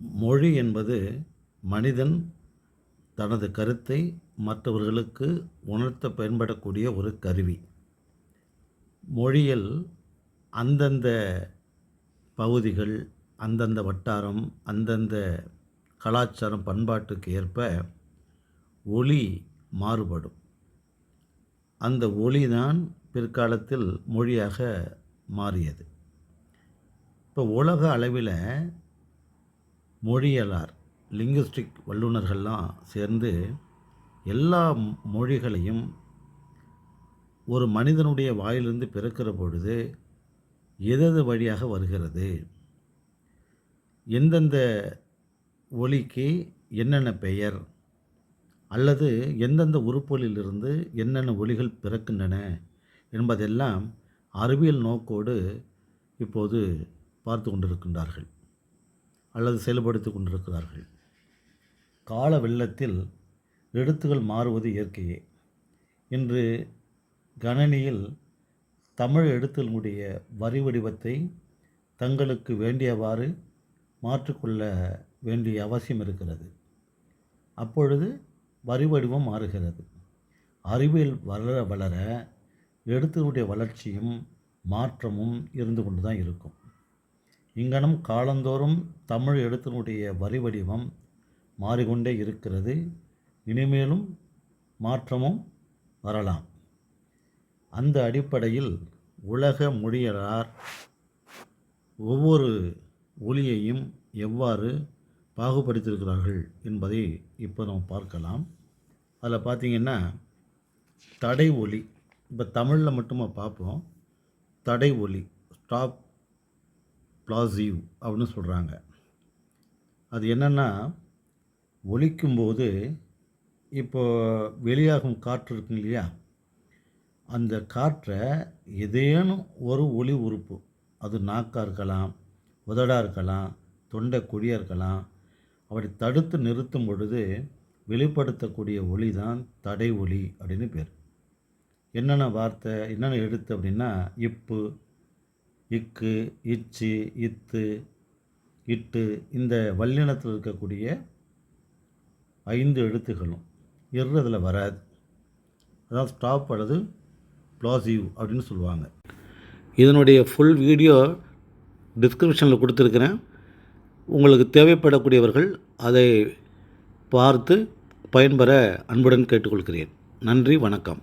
மொழி என்பது மனிதன் தனது கருத்தை மற்றவர்களுக்கு உணர்த்த பயன்படக்கூடிய ஒரு கருவி. மொழியில் அந்தந்த பகுதிகள் அந்தந்த வட்டாரம் அந்தந்த கலாச்சாரம் பண்பாட்டுக்கு ஏற்ப ஒளி மாறுபடும். அந்த ஒளிதான் பிற்காலத்தில் மொழியாக மாறியது. இப்போ உலக அளவில் மொழியலார் லிங்குஸ்டிக் வல்லுநர்கள்லாம் சேர்ந்து எல்லா மொழிகளையும் ஒரு மனிதனுடைய வாயிலிருந்து பிறக்கிற பொழுது எதது வழியாக வருகிறது? எந்தெந்த ஒலிக்கு என்னென்ன பெயர்? அல்லது எந்தெந்த உறுப்பொலியிலிருந்து என்னென்ன ஒலிகள் பிறக்கின்றன என்பதெல்லாம் அறிவியல் நோக்கோடு இப்போது பார்த்து கொண்டிருக்கின்றார்கள். அல்லது செயல்படுத்தி கொண்டிருக்கிறார்கள். கால வெள்ளத்தில் எழுத்துகள் மாறுவது இயற்கையே. இன்று கணனியில் தமிழ் எழுத்துகளுடைய வரி வடிவத்தை தங்களுக்கு வேண்டியவாறு மாற்றிக்கொள்ள வேண்டிய அவசியம் இருக்கிறது. அப்பொழுது வரி வடிவம் மாறுகிறது. அறிவியல் வளர வளர எழுத்தினுடைய வளர்ச்சியும் மாற்றமும் இருந்து கொண்டு தான் இருக்கும். இங்கனம் காலந்தோறும் தமிழ் எழுத்தினுடைய வரி வடிவம் மாறிக்கொண்டே இருக்கிறது. இனிமேலும் மாற்றமும் வரலாம். அந்த அடிப்படையில் உலக மொழியலார் ஒவ்வொரு ஒலியையும் எவ்வாறு பாகுபடுத்தியிருக்கிறார்கள் என்பதை இப்போ நம்ம பார்க்கலாம். அதில் பார்த்திங்கன்னா தடை ஒலி இப்போ தமிழில் மட்டுமா பார்ப்போம் தடை ஒலி ஸ்டாப் ப்ளாசிவ் அப்படின்னு சொல்கிறாங்க அது என்னென்னா ஒலிக்கும்போது இப்போ வெளியாகும் காற்று இருக்குங்க இல்லையா? அந்த காற்றை ஏதேனும் ஒரு ஒளி உறுப்பு அது நாக்காக இருக்கலாம் உதடாக இருக்கலாம் தொண்டை கொடியாக இருக்கலாம் அப்படி தடுத்து நிறுத்தும் பொழுது வெளிப்படுத்தக்கூடிய ஒளி தான் தடை ஒளி அப்படின்னு பேர். என்னென்ன வார்த்தை என்னென்ன எழுத்து அப்படின்னா இப்பு இக்கு இச்சு இத்து இட்டு இந்த வல்லினத்தில் இருக்கக்கூடிய ஐந்து எழுத்துகளும் இரு அதில் வராது. அதாவது ஸ்டாப் அல்லது ப்ளாசிவ் அப்படின்னு சொல்லுவாங்க. இதனுடைய ஃபுல் வீடியோ டிஸ்கிரிப்ஷனில் கொடுத்துருக்குறேன். உங்களுக்கு தேவைப்படக்கூடியவர்கள் அதை பார்த்து பயன்பெற அன்புடன் கேட்டுக்கொள்கிறேன். நன்றி வணக்கம்.